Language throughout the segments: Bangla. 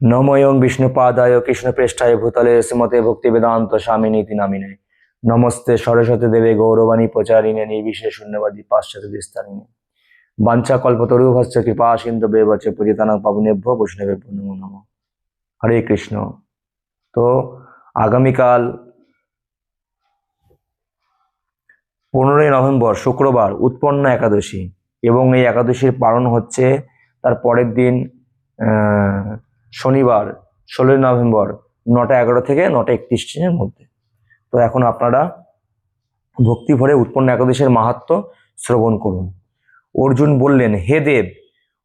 নময়ং বিষ্ণুপাদায় কৃষ্ণপৃষ্ঠায় ভূতলে শ্রীমতে ভক্তি বেদান্ত স্বামী নীতি নামিনে। নমস্তে সরস্বতী দেবে গৌরবাণী প্রচারিণে নির্বিশেষ শূন্যবাদী পাশ্চাত্য বিস্তারিণে বাঞ্ছা কল্পতরু ভস্য কৃপা সিন্ধু বেবচ পূজিতানা পাবনেভ্য বৈষ্ণবেভ্য নমো নম। হরে কৃষ্ণ। তো আগামীকাল পনেরোই নভেম্বর শুক্রবার উৎপন্ন একাদশী এবং এই একাদশীর পালন হচ্ছে তার পরের দিন শনিবার, ষোলোই নভেম্বর, নটা এগারো থেকে নটা একত্রিশের মধ্যে। তো এখন আপনারা ভক্তি ভরে উৎপন্ন একাদশের মাহাত্ম শ্রবণ করুন। অর্জুন বললেন, হে দেব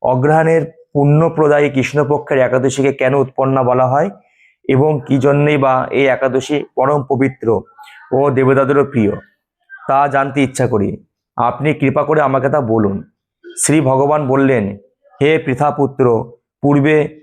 অগ্রহায়ণের পুণ্যপ্রদায়ী কৃষ্ণপক্ষের একাদশীকে কেন উৎপন্না বলা হয়? এবং কি জন্যেই বা এই একাদশী পরম পবিত্র ও দেবতাদেরও প্রিয়? তা জানতে ইচ্ছা করি। আপনি কৃপা করে আমাকে তা বলুন। শ্রী ভগবান বললেন, হে পৃথাপুত্র, পূর্বে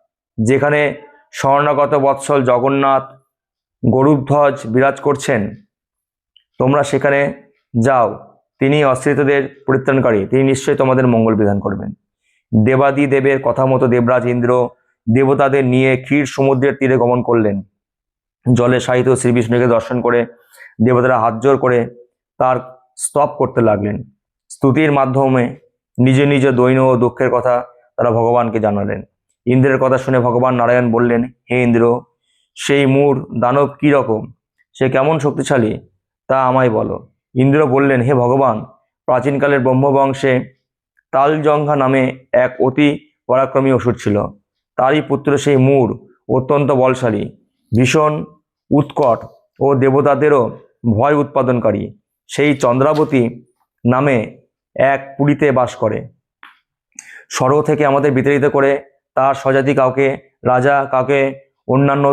যেখানে স্বর্ণগত বৎসল জগন্নাথ গরুধ্বজ বিরাজ করছেন, তোমরা সেখানে যাও। তিনি অশ্রিতদের পরিত্রাণকারী। তিনি নিশ্চয়ই তোমাদের মঙ্গল বিধান করবেন। দেবাদি দেবের কথা মতো দেবরাজ ইন্দ্র দেবতাদের নিয়ে ক্ষীর সমুদ্রের তীরে গমন করলেন। জলে সাহিত শ্রী বিষ্ণুকে দর্শন করে দেবতারা হাত জোর করে তার স্তব করতে লাগলেন। স্তুতির মাধ্যমে নিজ নিজ দৈন ও দুঃখের কথা তারা ভগবানকে জানালেন। ইন্দ্রের কথা শুনে ভগবান নারায়ণ বললেন, হে ইন্দ্র, সেই মূর দানব কি রকম? সে কেমন শক্তিশালী? তা আমায় বলো। ইন্দ্র বললেন, হে ভগবান, প্রাচীনকালের ব্রহ্মবংশে তালজঙ্ঘা নামে এক অতি পরাক্রমী অসুর ছিল। তারই পুত্র সেই মূর অত্যন্ত বলশালী, ভীষণ উৎকট ও দেবতাদেরও ভয় উৎপাদনকারী। সেই চন্দ্রাবতী নামে এক পুরীতে বাস করে। স্বর্গ থেকে আমাদের বিতাড়িত করে তার স্বজাতি কাউকে, রাজা কাউকে অন্যান্য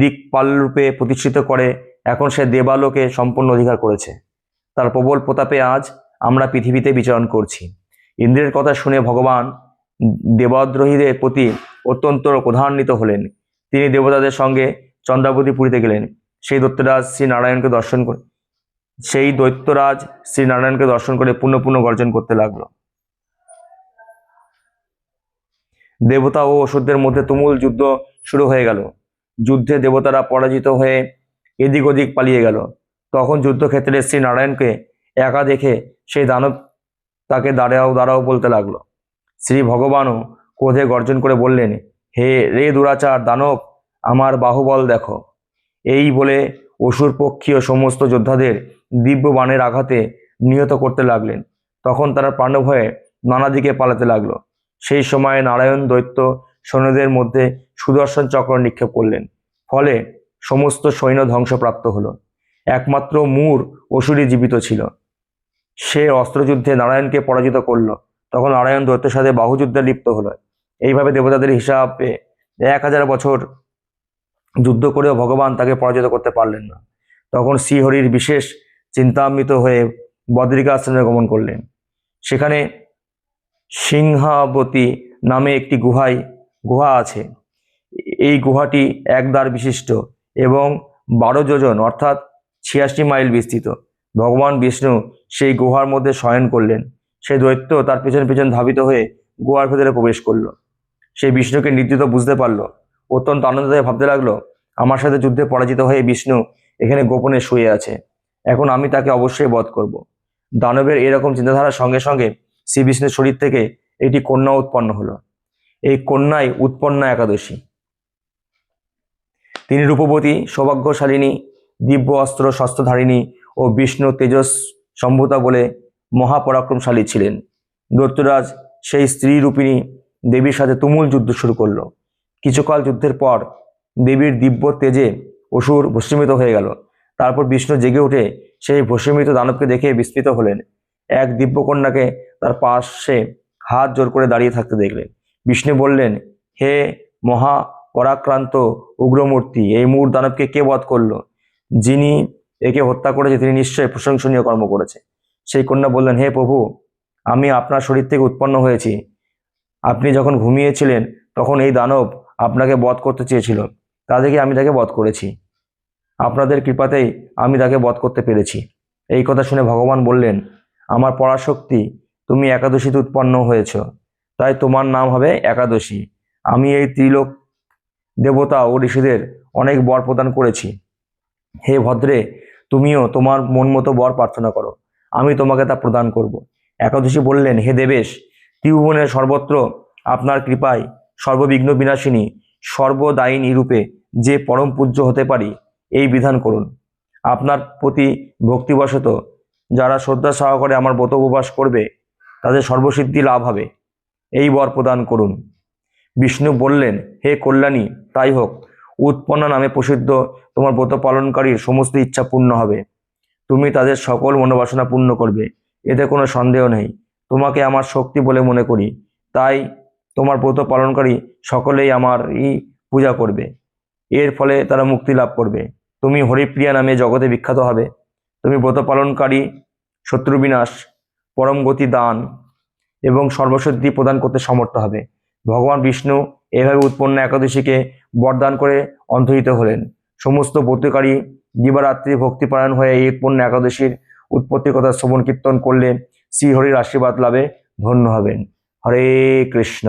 দিকপালরূপে প্রতিষ্ঠিত করে, এখন সে দেবালোকে সম্পূর্ণ অধিকার করেছে। তার প্রবল প্রতাপে আজ আমরা পৃথিবীতে বিচরণ করছি। ইন্দ্রের কথা শুনে ভগবান দেবদ্রোহীদের প্রতি অত্যন্ত ক্রধান্বিত হলেন। তিনি দেবতাদের সঙ্গে চন্দ্রাবতী পুরীতে গেলেন। সেই দৈত্যরাজ শ্রী নারায়ণকে দর্শন করে, সেই দৈত্যরাজ শ্রী নারায়ণকে দর্শন করে পুণ্য পুণ্য গর্জন করতে লাগল। দেবতা ও অসুরদের মধ্যে তুমুল যুদ্ধ শুরু হয়ে গেল। যুদ্ধে দেবতারা পরাজিত হয়ে এদিক ওদিক পালিয়ে গেল। তখন যুদ্ধক্ষেত্রে শ্রী নারায়ণকে একা দেখে সেই দানব তাকে দাঁড়াও দাঁড়াও বলতে লাগল। শ্রী ভগবানও ক্রোধে গর্জন করে বললেন, হে, রে দুরাচার দানব, আমার বাহুবল দেখো। এই বলে অসুর পক্ষীয় সমস্ত যোদ্ধাদের দিব্য বাণের আঘাতে নিহত করতে লাগলেন। তখন তারা প্রাণভয়ে নানা দিকে পালাতে লাগল। সেই সময় নারায়ণ দৈত্য সৈন্যদের মধ্যে সুদর্শন চক্র নিক্ষেপ করলেন। ফলে সমস্ত সৈন্য ধ্বংসপ্রাপ্ত হলো। একমাত্র মূর অসুরী জীবিত ছিল। সে অস্ত্রযুদ্ধে নারায়ণকে পরাজিত করল। তখন নারায়ণ দৈত্যের সাথে বাহুযুদ্ধে লিপ্ত হলো। এইভাবে দেবতাদের হিসাবে এক হাজার বছর যুদ্ধ করেও ভগবান তাকে পরাজিত করতে পারলেন না। তখন শ্রীহরির বিশেষ চিন্তান্বিত হয়ে বদ্রিকা আশ্রমে গমন করলেন। সেখানে সিংহাবতী নামে একটি গুহায়, গুহা আছে। এই গুহাটি এক দ্বার বিশিষ্ট এবং বারো যোজন, অর্থাৎ ছিয়াশি মাইল বিস্তৃত। ভগবান বিষ্ণু সেই গুহার মধ্যে শয়ন করলেন। সেই দৈত্য তার পেছন পেছন ধাবিত হয়ে গুহার ভেতরে প্রবেশ করল। সে বিষ্ণুকে নির্দিত বুঝতে পারল। অত্যন্ত আনন্দ ভাবতে লাগল, আমার সাথে যুদ্ধে পরাজিত হয়ে বিষ্ণু এখানে গোপনে শুয়ে আছে। এখন আমি তাকে অবশ্যই বধ করব। দানবের এরকম চিন্তাধারার সঙ্গে সঙ্গে শ্রী বিষ্ণুর শরীর থেকে এটি কন্যা উৎপন্ন হলো। এই কন্যাই উৎপন্ন একাদশী। তিনি রূপবতী, সৌভাগ্যশালিনী, দিব্য অস্ত্র শস্ত্রধারিণী ও বিষ্ণু তেজস সম্ভূতা বলে মহাপরাক্রমশালী ছিলেন। দৈত্যরাজ সেই স্ত্রী রূপিণী দেবীর সাথে তুমুল যুদ্ধ শুরু করল। কিছুকাল যুদ্ধের পর দেবীর দিব্য তেজে অসুর ভস্মীমিত হয়ে গেল। তারপর বিষ্ণু জেগে উঠে সেই ভস্মীমিত দানবকে দেখে বিস্মিত হলেন। এক দিব্যকন্যাকে তার পাশে হাত জোর করে দাঁড়িয়ে থাকতে দেখলেন। বিষ্ণু বললেন, হে মহা পরাক্রান্ত উগ্রমূর্তি, এই মূর দানবকে কে বধ করল? যিনি একে হত্যা করেছে তিনি নিশ্চয়ই প্রশংসনীয় কর্ম করেছে। সেই কন্যা বললেন, হে প্রভু, আমি আপনার শরীর থেকে উৎপন্ন হয়েছি। আপনি যখন ঘুমিয়েছিলেন, তখন এই দানব আপনাকে বধ করতে চেয়েছিল। তা দেখে আমি তাকে বধ করেছি? আপনাদের কৃপাতেই আমি তাকে বধ করতে পেরেছি। এই কথা শুনে ভগবান বললেন আমার পরাশক্তি, তুমি একাদশীতে উৎপন্ন হয়েছ। তাই তোমার নাম হবে একাদশী। আমি এই ত্রিলোক দেবতা ও ঋষিদের অনেক বর প্রদান করেছি। হে ভদ্রে, তুমিও তোমার মন মতো বর প্রার্থনা করো। আমি তোমাকে তা প্রদান করব। একাদশী বললেন, হে দেবেশ, ত্রিভুবনের সর্বত্র আপনার কৃপায় সর্ববিঘ্ন বিনাশিনী সর্বদায়িনী রূপে যে পরম পূজ্য হতে পারি, এই বিধান করুন। আপনার প্রতি ভক্তিবশত যারা শ্রদ্ধা সহকারে আমার ব্রত উপবাস করবে, তাদের সর্বসিদ্ধি লাভ হবে। এই বর প্রদান করুন। বিষ্ণু বললেন, হে কল্যাণী, তাই হোক। উৎপন্ন নামে প্রসিদ্ধ তোমার ব্রত পালনকারীর সমস্ত ইচ্ছা পূর্ণ হবে। তুমি তাদের সকল মনোবাসনা পূর্ণ করবে। এতে কোনো সন্দেহ নেই। তোমাকে আমার শক্তি বলে মনে করি। তাই তোমার ব্রত পালনকারী সকলেই আমারই পূজা করবে। এর ফলে তারা মুক্তি লাভ করবে। তুমি হরিপ্রিয়া নামে জগতে বিখ্যাত হবে। তুমি ব্রত পালনকারী শত্রু বিনাশ পরম গতি দান এবং সর্বসিদ্ধি প্রদান করতে সমর্থ হবে। ভগবান বিষ্ণু এভাবে উৎপন্ন একাদশীকে বরদান করে অন্তহিত হলেন। সমস্ত ব্রতকারী দিবারাত্রি ভক্তিপরায়ণ হয়ে এই উৎপন্ন একাদশীর উৎপত্তির কথা শ্রবণ কীর্তন করলে শ্রীহরির আশীর্বাদ লাভে ধন্য হবেন। হরে কৃষ্ণ।